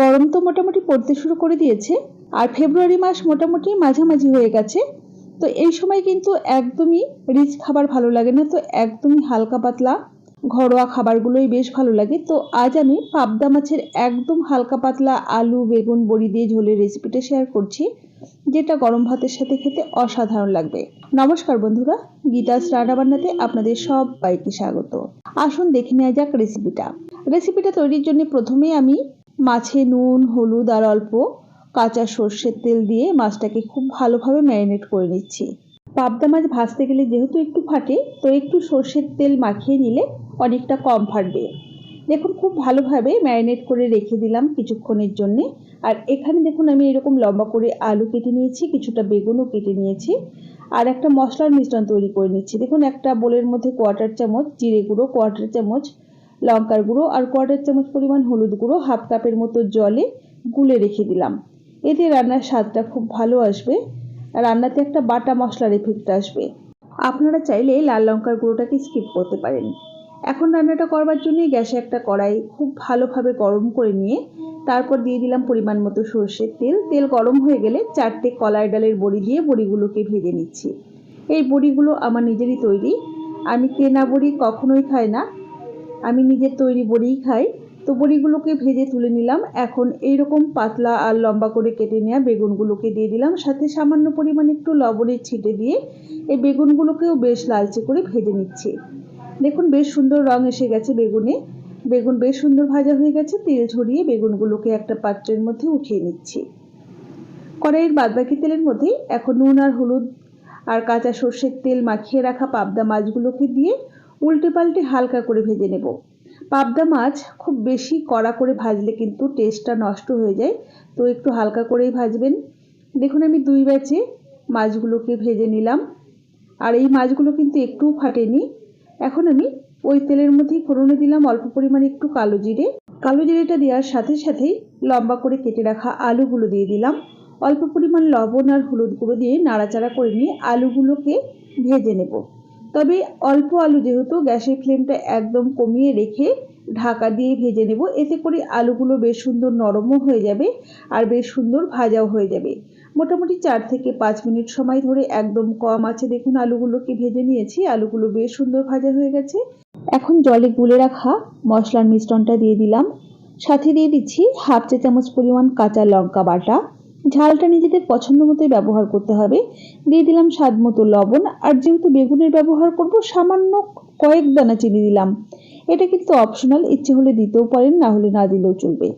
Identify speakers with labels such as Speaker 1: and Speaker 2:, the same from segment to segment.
Speaker 1: গরম তো মোটামুটি পড়তে শুরু করে দিয়েছে, আর ফেব্রুয়ারি মাস মোটামুটি মাঝামাঝি হয়ে গেছে। তো এই সময় কিন্তু একদমই রিচ খাবার ভালো লাগে না, তো একদমই হালকা পাতলা ঘরোয়া খাবারগুলোই বেশ ভালো লাগে। তো আজ আমি পাবদা মাছের একদম হালকা পাতলা আলু, বেগুন, বড়ি দিয়ে ঝোলের রেসিপিটা শেয়ার করছি, যেটা গরম ভাতের সাথে খেতে অসাধারণ লাগবে। নমস্কার বন্ধুরা গীতাস রান্নাবান্নাতে আপনাদের সবাইকে স্বাগত। আসুন দেখে নেওয়া যাক রেসিপিটা রেসিপিটা তৈরির জন্য প্রথমে আমি মাছে নুন, হলুদ আর অল্প কাঁচা সর্ষের তেল দিয়ে মাছটাকে খুব ভালোভাবে ম্যারিনেট করে নিচ্ছি। পাবদা মাছ ভাজতে গেলে যেহেতু একটু ফাটে, তো একটু সর্ষের তেল মাখিয়ে নিলে অনেকটা কম ফাটবে। দেখুন, খুব ভালোভাবে ম্যারিনেট করে রেখে দিলাম কিছুক্ষণের জন্যে। আর এখানে দেখুন, আমি এরকম লম্বা করে আলু কেটে নিয়েছি, কিছুটা বেগুনও কেটে নিয়েছি আর একটা মশলার মিশ্রণ তৈরি করে নিচ্ছি। দেখুন, একটা বোলের মধ্যে কোয়ার্টার চামচ, জিরে গুঁড়ো কোয়ার্টার চামচ লঙ্কার গুঁড়ো আর কোয়ার্টার চামচ পরিমাণ হলুদ গুঁড়ো হাফ কাপের মতো জলে গুলে রেখে দিলাম। এতে রান্নার স্বাদটা খুব ভালো আসবে। রান্নাতে একটা বাটা মশলার এফেক্ট আসবে। আপনারা চাইলে লাল লঙ্কার গুঁড়োটাকে স্কিপ করতে পারেন। এখন রান্নাটা করবার জন্য গ্যাসে একটা কড়াই খুব ভালোভাবে গরম করে নিয়ে তারপর দিয়ে দিলাম পরিমাণ মতো সর্ষের তেল। তেল গরম হয়ে গেলে চারটে কলাই ডালের বড়ি দিয়ে বড়িগুলোকে ভেজে নিচ্ছি। এই বড়িগুলো আমার নিজেরই তৈরি। আমি কেনা বড়ি কখনোই খাই না। আমি নিজের তৈরি বড়িই খাই। তো বড়িগুলোকে ভেজে তুলে নিলাম। এখন এইরকম পাতলা আর লম্বা করে কেটে নেওয়া বেগুনগুলোকে দিয়ে দিলাম। সাথে সামান্য পরিমাণে একটু লবণের ছিটে দিয়ে এই বেগুনগুলোকেও বেশ লালচে করে ভেজে নিচ্ছি। দেখুন, বেশ সুন্দর রং এসে গেছে বেগুনে। বেগুন বেশ সুন্দর ভাজা হয়ে গেছে। তেল ঝরিয়ে বেগুনগুলোকে একটা পাত্রের মধ্যে উঠিয়ে নিচ্ছি। কড়াইয়ের বাদবাকি তেলের মধ্যে এখন নুন আর হলুদ আর কাঁচা সর্ষের তেল মাখিয়ে রাখা পাবদা মাছগুলোকে দিয়ে উল্টে পাল্টে হালকা করে ভেজে নেব। পাবদা মাছ খুব বেশি কড়া করে ভাজলে কিন্তু টেস্টটা নষ্ট হয়ে যায়। তো একটু হালকা করেই ভাজবেন। দেখুন, আমি দুই ব্যাচে মাছগুলোকে ভেজে নিলাম। আর এই মাছগুলো কিন্তু একটুও ফাটেনি। এখন আমি ওই তেলের মধ্যেই ফোড়নে দিলাম অল্প পরিমাণে একটু কালো জিরে। কালো জিরেটা দেওয়ার সাথে সাথেই লম্বা করে কেটে রাখা আলুগুলো দিয়ে দিলাম। অল্প পরিমাণ লবণ আর হলুদ গুঁড়ো দিয়ে নাড়াচাড়া করে নিয়ে আলুগুলোকে ভেজে নেব। তবে অল্প আলু যেহেতু, গ্যাসের ফ্লেমটা একদম কমিয়ে রেখে ঢাকা দিয়ে ভেজে নেব। এতে করে আলুগুলো বেশ সুন্দর নরমও হয়ে যাবে আর বেশ সুন্দর ভাজাও হয়ে যাবে। মোটামুটি চার থেকে পাঁচ মিনিট সময় ধরে একদম কম আছে দেখুন আলুগুলোকে ভেজে নিয়েছি, আলুগুলো বেশ সুন্দর ভাজা হয়ে গেছে। এখন জলে গুলে রাখা মশলার মিশ্রণটা দিয়ে দিলাম। সাথে দিয়ে দিচ্ছি হাফ চা চামচ পরিমাণ কাঁচা লঙ্কা বাটা। ঝালটা নিজেদের পছন্দ মতোই ব্যবহার করতে হবে। দিয়ে দিলাম স্বাদ মতো লবণ, আর যেহেতু বেগুনের ব্যবহার করব, সামান্য কয়েক দানা চিনি দিলাম। এটা কিন্তু অপশনাল ইচ্ছে হলে দিতেও পারেন, না হলে না দিলেও চলবে।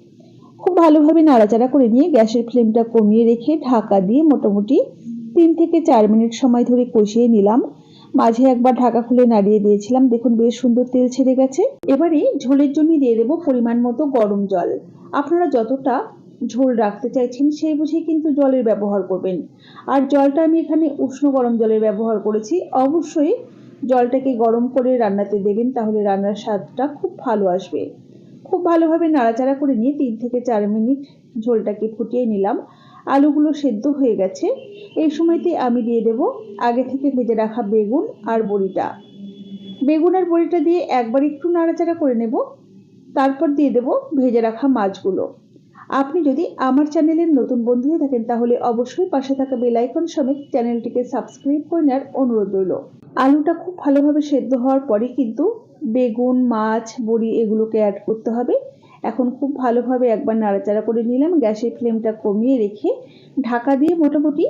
Speaker 1: খুব ভালোভাবে নাড়াচাড়া করে নিয়ে গ্যাসের ফ্লেমটা কমিয়ে রেখে ঢাকা দিয়ে মোটামুটি তিন থেকে চার মিনিট সময় ধরে কষিয়ে নিলাম। মাঝে একবার ঢাকা খুলে নাড়িয়ে দিয়েছিলাম। দেখুন বেশ সুন্দর তেল ছেড়ে গেছে। এবারে ঝোলের জন্য দিয়ে দেবো পরিমাণ মতো গরম জল। আপনারা যতটা ঝোল রাখতে চাইছেন সেই বুঝে কিন্তু জলের ব্যবহার করবেন। আর জলটা আমি এখানে উষ্ণ গরম জলের ব্যবহার করেছি। অবশ্যই জলটাকে গরম করে রান্নাতে দেবেন, তাহলে রান্নার স্বাদটা খুব ভালো আসবে। খুব ভালোভাবে নাড়াচাড়া করে নিয়ে তিন থেকে চার মিনিট ঝোলটাকে ফুটিয়ে নিলাম। আলুগুলো সেদ্ধ হয়ে গেছে। এই সময়তে আমি দিয়ে দেব আগে থেকে ভেজে রাখা বেগুন আর বড়িটা। বেগুন আর বড়িটা দিয়ে একবার একটু নাড়াচাড়া করে নেব। তারপর দিয়ে দেব ভেজে রাখা মাছগুলো। আপনি যদি আমার চ্যানেলের নতুন বন্ধু হয়ে থাকেন, তাহলে অবশ্যই পাশে থাকা বেলাইকন সমেত চ্যানেলটিকে সাবস্ক্রাইব করে নেওয়ার অনুরোধ রইল। আলুটা খুব ভালোভাবে সেদ্ধ হওয়ার পরে কিন্তু বেগুন, মাছ, বড়ি এগুলোকে অ্যাড করতে হবে। এখন খুব ভালোভাবে একবার নাড়াচাড়া করে নিলাম, গ্যাসের ফ্লেমটা কমিয়ে রেখে ঢাকা দিয়ে মোটামুটি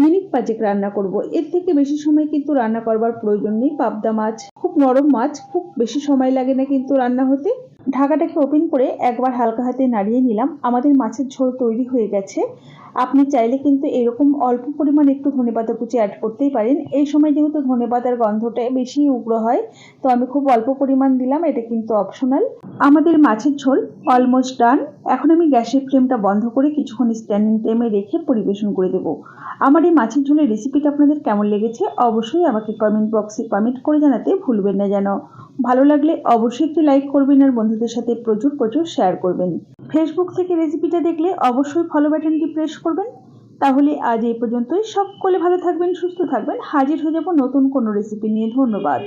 Speaker 1: মিনিট পাঁচেক রান্না করব। এর থেকে বেশি সময় কিন্তু রান্না করবার প্রয়োজন নেই। পাবদা মাছ, খুব নরম মাছ, খুব বেশি সময় লাগে না কিন্তু রান্না হতে। ঢাকাটাকে ওপেন করে একবার হালকা হাতে নাড়িয়ে নিলাম। আমাদের মাছের ঝোল তৈরি হয়ে গেছে। আপনি চাইলে কিন্তু এরকম অল্প পরিমাণ একটু ধনেপাতা কুচি অ্যাড করতেই পারেন। এই সময় যেহেতু ধনেপাতার গন্ধটা বেশি উগ্র হয়, তো আমি খুব অল্প পরিমাণ দিলাম, এটা কিন্তু অপশনাল আমাদের মাছের ঝোল অলমোস্ট ডান এখন আমি গ্যাসের ফ্লেমটা বন্ধ করে কিছুক্ষণ স্ট্যান্ডিং টাইমে রেখে পরিবেশন করে দেবো। আমার এই মাছের ঝোলের রেসিপিটা আপনাদের কেমন লেগেছে অবশ্যই আমাকে কমেন্ট বক্সে কমেন্ট করে জানাতে ভুলবেন না যেন। ভালো লাগলে অবশ্যই একটি লাইক করবেন আর বন্ধুদের সাথে প্রচুর প্রচুর শেয়ার করবেন। ফেসবুক থেকে রেসিপিটা দেখলে অবশ্যই ফলো বাটনটি প্রেস করবেন। তাহলে আজ এই পর্যন্তই। সকলে ভালো থাকবেন, সুস্থ থাকবেন। হাজির হয়ে যাব নতুন কোনো রেসিপি নিয়ে। ধন্যবাদ।